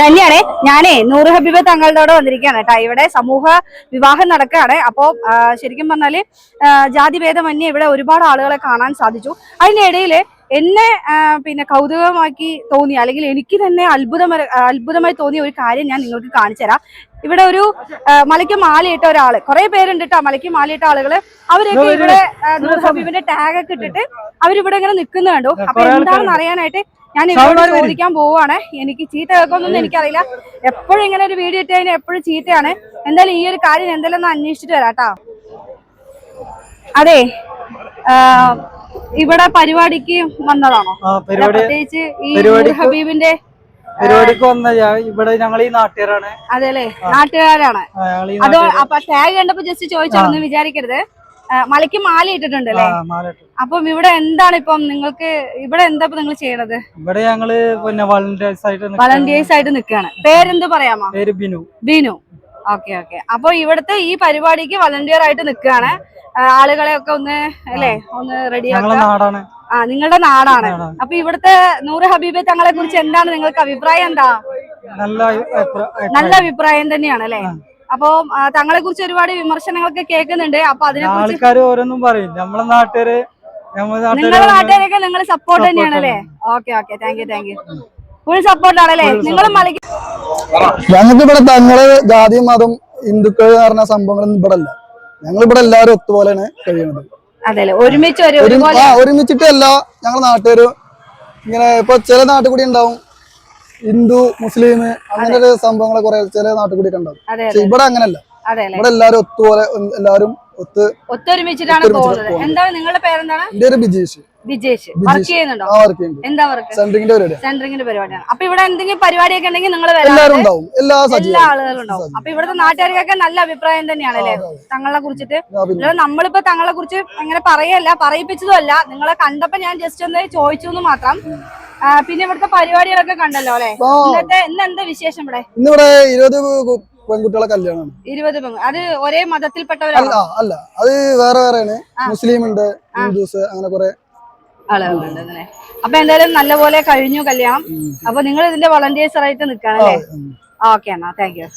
ധന്യാണേ ഞാനേ നൂറ് ഹബീബ് തങ്ങളുടെ വന്നിരിക്കുകയാണ് കേട്ടോ. ഇവിടെ സമൂഹ വിവാഹം നടക്കുകയാണ്. അപ്പോ ശരിക്കും പറഞ്ഞാൽ ജാതി ജാതിഭേദമന്യേ ഇവിടെ ഒരുപാട് ആളുകളെ കാണാൻ സാധിച്ചു. അതിന്റെ ഇടയിൽ എന്നെ പിന്നെ കൗതുകമാക്കി തോന്നിയ അല്ലെങ്കിൽ എനിക്ക് തന്നെ അത്ഭുതമ അത്ഭുതമായി തോന്നിയ ഒരു കാര്യം ഞാൻ നിങ്ങൾക്ക് കാണിച്ചു തരാം. ഇവിടെ ഒരു മലയ്ക്ക് മാലയിട്ട ഒരാൾ. കുറെ പേരുണ്ട് കേട്ടോ മലയ്ക്ക് മാലയിട്ട ആളുകൾ. അവരൊക്കെ ഇവിടെ ഹബീബിന്റെ ടാഗ് ഒക്കെ ഇട്ടിട്ട് അവരിവിടെ ഇങ്ങനെ നിൽക്കുന്ന കണ്ടു. അപ്പൊ എന്താണെന്ന് അറിയാനായിട്ട് ഞാൻ ഇവരോട് ചോദിക്കാൻ പോവാണ് എനിക്ക് ചീത്ത കേൾക്കൊന്നും എനിക്കറിയില്ല. എപ്പോഴും ഇങ്ങനെ ഒരു വീഡിയോ ഇട്ട് കഴിഞ്ഞാൽ എപ്പോഴും ചീത്തയാണ്. എന്തായാലും ഈ ഒരു കാര്യം എന്തായാലും ഒന്ന് അന്വേഷിച്ചിട്ട് വരാം കേട്ടോ. അതെ ഇവിടെ പരിപാടിക്ക് വന്നതാണോ? പ്രത്യേകിച്ച് ഈ ഹബീബിന്റെ പരിപാടിക്ക് വന്ന ഇവിടെ ഞങ്ങൾ ഈ നാട്ടുകാരാണ്. അതെ അല്ലേ നാട്ടുകാരാണ്. അതോ അപ്പൊ ടാഗ് കണ്ടപ്പോ ജസ്റ്റ് ചോദിച്ചോന്ന് വിചാരിക്കരുത്. മലയ്ക്ക് മാല ഇട്ടിട്ടുണ്ട് അല്ലേ അപ്പം ഇവിടെ എന്താണ് ഇപ്പം നിങ്ങൾക്ക് ഇവിടെ എന്താ ഇപ്പൊ നിങ്ങൾ ചെയ്യണത്? ഇവിടെ ഞങ്ങൾ പിന്നെ വളണ്ടിയേഴ്സ് ആയിട്ട്. വളണ്ടിയേഴ്സ് ആയിട്ട് നിൽക്കുകയാണ് പേരെന്ത് പറയാമോ? പേര് ബിനു. ബിനു. Okay okay. അപ്പൊ ഇവിടുത്തെ ഈ പരിപാടിക്ക് വളണ്ടിയർ ആയിട്ട് നിൽക്കുകയാണ് ആളുകളെ ഒക്കെ ഒന്ന് അല്ലേ ഒന്ന് റെഡി റെഡിയാക്കുക നാടാണ്. ആ നിങ്ങളുടെ നാടാണ്. അപ്പൊ ഇവിടുത്തെ നൂറ് ഹബീബെ തങ്ങളെ കുറിച്ച് എന്താണ് നിങ്ങൾക്ക് അഭിപ്രായം എന്താ? നല്ല അഭിപ്രായം. തന്നെയാണ് അല്ലെ? അപ്പൊ തങ്ങളെ കുറിച്ച് ഒരുപാട് വിമർശനങ്ങളൊക്കെ കേൾക്കുന്നുണ്ട്. അപ്പൊ അതിനെ ആൾക്കാർ ആൾക്കാര് ഓരോന്നും പറയും. നമ്മളെ നാട്ടുകാര് നിങ്ങളുടെ നാട്ടുകാര് നാട്ടുകാരൊക്കെ നിങ്ങൾ സപ്പോർട്ട് തന്നെയാണല്ലേ? തന്നെയാണ് അല്ലേ okay okay thank you thank you full support ആണല്ലേ നിങ്ങൾ ഞങ്ങൾക്ക് ഇവിടെ തങ്ങൾ ജാതി മതം ഹിന്ദുക്കൾ എന്ന് പറഞ്ഞ സംഭവങ്ങളൊന്നും ഇവിടെ അല്ല ഞങ്ങൾ ഇവിടെ എല്ലാവരും ഒത്തുപോലെയാണ് കഴിയുന്നത്. ഒരുമിച്ചിട്ടല്ല ഞങ്ങൾ നാട്ടുകാര് ഇങ്ങനെ ഇപ്പൊ ചില നാട്ടുകൂടി ഉണ്ടാവും. ഹിന്ദു മുസ്ലിം അങ്ങനെ ഒരു സംഭവങ്ങൾ കുറെ ചില നാട്ടിൽ കൂടി കണ്ടാവും ഉണ്ടാവും പക്ഷെ ഇവിടെ അങ്ങനല്ല. ഇവിടെ എല്ലാരും ഒത്തുപോലെ എല്ലാരും ഒത്ത് ഒത്തൊരുമിച്ചിട്ടാണ് പോകുന്നത്. എന്താണ് നിങ്ങളുടെ പേരെന്താണ്? എന്റെ ബിജീഷ്. വിജേഷ്. വർക്ക് ചെയ്യുന്നുണ്ടോ? എന്താ വർക്ക്? പരിപാടി സെൻട്രിങ്ങിന്റെ പരിപാടിയാണ്. അപ്പൊ ഇവിടെ എന്തെങ്കിലും പരിപാടിയൊക്കെ ഉണ്ടെങ്കിൽ നിങ്ങൾ എല്ലാവരും ഉണ്ടാവും. എല്ലാ എല്ലാ ആളുകളും ഉണ്ടാവും. അപ്പൊ ഇവിടുത്തെ നാട്ടുകാർക്കൊക്കെ നല്ല അഭിപ്രായം തന്നെയാണ് അല്ലേ? തങ്ങളെ കുറിച്ചിട്ട്. നമ്മളിപ്പോ തങ്ങളെ കുറിച്ച് അങ്ങനെ പറയല്ല പറയിപ്പിച്ചതും അല്ല നിങ്ങളെ കണ്ടപ്പോ ഞാൻ ജസ്റ്റ് ഒന്ന് ചോദിച്ചു എന്ന് മാത്രം. പിന്നെ ഇവിടുത്തെ പരിപാടികളൊക്കെ കണ്ടല്ലോ അല്ലെ? ഇന്നത്തെ ഇന്ന് എന്താ വിശേഷം ഇവിടെ? ഇന്നിവിടെ ഇരുപത് പെൺകുട്ടികളെ കല്യാണമാണ്. ഇരുപത് അത് ഒരേ അല്ല മതത്തിൽപ്പെട്ടവരാണ്? അല്ല അത് വേറെ വേറെയാണ്. മുസ്ലിം ഉണ്ട് ഹിന്ദുസ് അങ്ങനെ കുറെ ആളുകളുണ്ട് അപ്പൊ എന്തായാലും നല്ലപോലെ കഴിഞ്ഞു കല്യാണം. അപ്പൊ നിങ്ങൾ ഇതിന്റെ വളണ്ടിയേഴ്സ് ആയിട്ട് നിൽക്കാനല്ലേ. ഓക്കെ എന്നാ. Thank you